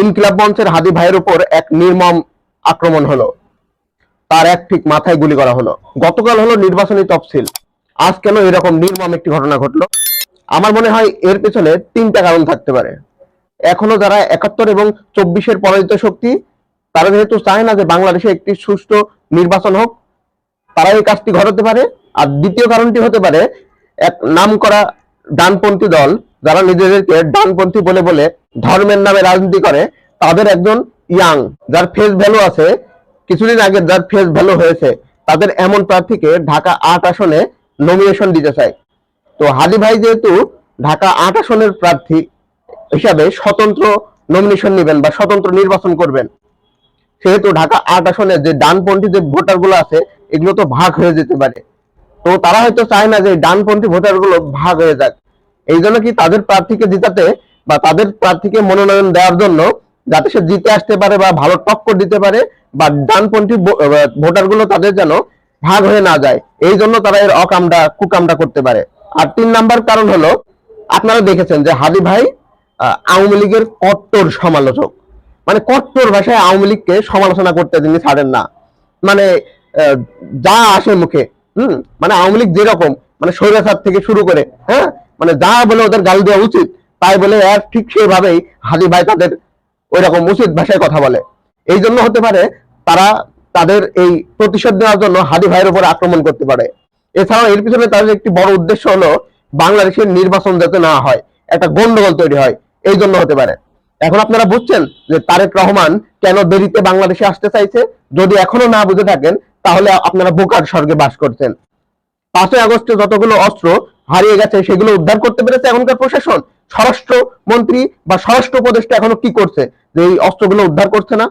ইনকিলাব মঞ্চের হাদি ভাইয়ের উপর এক নির্মম আক্রমণ হলো। তার এক ঠিক মাথায় গুলি করা হলো। গতকাল হলো নির্বাচনী তফসিল। আজ কেন এরকম নির্মম একটি ঘটনা ঘটলো? আমার মনে হয় এর পেছনে তিনটা কারণ থাকতে পারে। এখনও যারা একাত্তর এবং চব্বিশের পরাজিত শক্তি, তারা যেহেতু চায় না যে বাংলাদেশে একটি সুষ্ঠু নির্বাচন হোক তারা এই কাজটি ঘটাতে পারে। আর দ্বিতীয় কারণটি হতে পারে, এক নাম করা ডানপন্থী দল যারা নিজেদেরকে ডানপন্থী বলে বলে ধর্মের নামে রাজনীতি করে, তাদের একজন ইয়াং, যার ফেস ভ্যালু আছে, কিছুদিন আগে যার ফেস ভ্যালু হয়েছে, তাদের এমন প্রার্থীকে ঢাকা আট আসনে নমিনেশন দিতে চায়। তো হাদি ভাই যেহেতু ঢাকা আট আসনের প্রার্থী হিসাবে স্বতন্ত্র নমিনেশন নেবেন বা স্বতন্ত্র নির্বাচন করবেন, সেহেতু ঢাকা আট আসনে যে ডানপন্থী যে ভোটারগুলো আছে, এগুলো তো ভাগ হয়ে যেতে পারে। তো তারা হয়তো চায় না যে ডানপন্থী ভোটারগুলো ভাগ হয়ে যাক। এই জন্য কি তাদের প্রার্থীকে জিতাতে বা তাদের প্রার্থীকে মনোনয়ন দেওয়ার জন্য যাতে সে জিতে আসতে পারে বা ভালো টক্কর দিতে পারে বা ডানপন্থী ভোটারগুলো তাদের যেন ভাগ হয়ে না যায়। এই জন্য তারা এর অকামটা কুকামটা করতে পারে। আর তিন নাম্বার কারণ হলো, আপনারা দেখেছেন যে হাদি ভাই আওয়ামী লীগের কট্টর সমালোচক। মানে কট্টর ভাষায় আওয়ামী লীগকে সমালোচনা করতে তিনি ছাড়েন না। মানে যা আসে মুখে। হুম? মানে আওয়ামী লীগ যেরকম মানে স্বৈরাচার থেকে শুরু করে হ্যাঁ? মানে যা বলে ওদের গাল দেওয়া উচিত, তাই বলে আর ঠিক সেভাবেই হাদি ভাই তাদের ওই রকম উচিত ভাষায় কথা বলে। এই জন্য হতে পারে তারা তাদের এই প্রতিশোধ নেওয়ার জন্য হাদি ভাইয়ের উপর আক্রমণ করতে পারে। এছাড়াও এর পিছনে তাদের একটি বড় উদ্দেশ্য হলো বাংলাদেশের নির্বাচন যাতে না হয়, একটা গন্ডগোল তৈরি হয়, এই জন্য হতে পারে। এখন আপনারা বুঝছেন যে তারেক রহমান কেন দেরিতে বাংলাদেশে আসতে চাইছে? যদি এখনও না বুঝে থাকেন তাহলে আপনারা বোকার স্বর্গে বাস করছেন। পাঁচই আগস্টে যতগুলো অস্ত্র হারিয়ে গেছে, সেগুলো উদ্ধার করতে পেরেছে এখনকার প্রশাসন। স্বরাষ্ট্র মন্ত্রী বা স্বরাষ্ট্র উপদেষ্টা এখনও কি করছে? যে এই অস্ত্রগুলো উদ্ধার করছে না?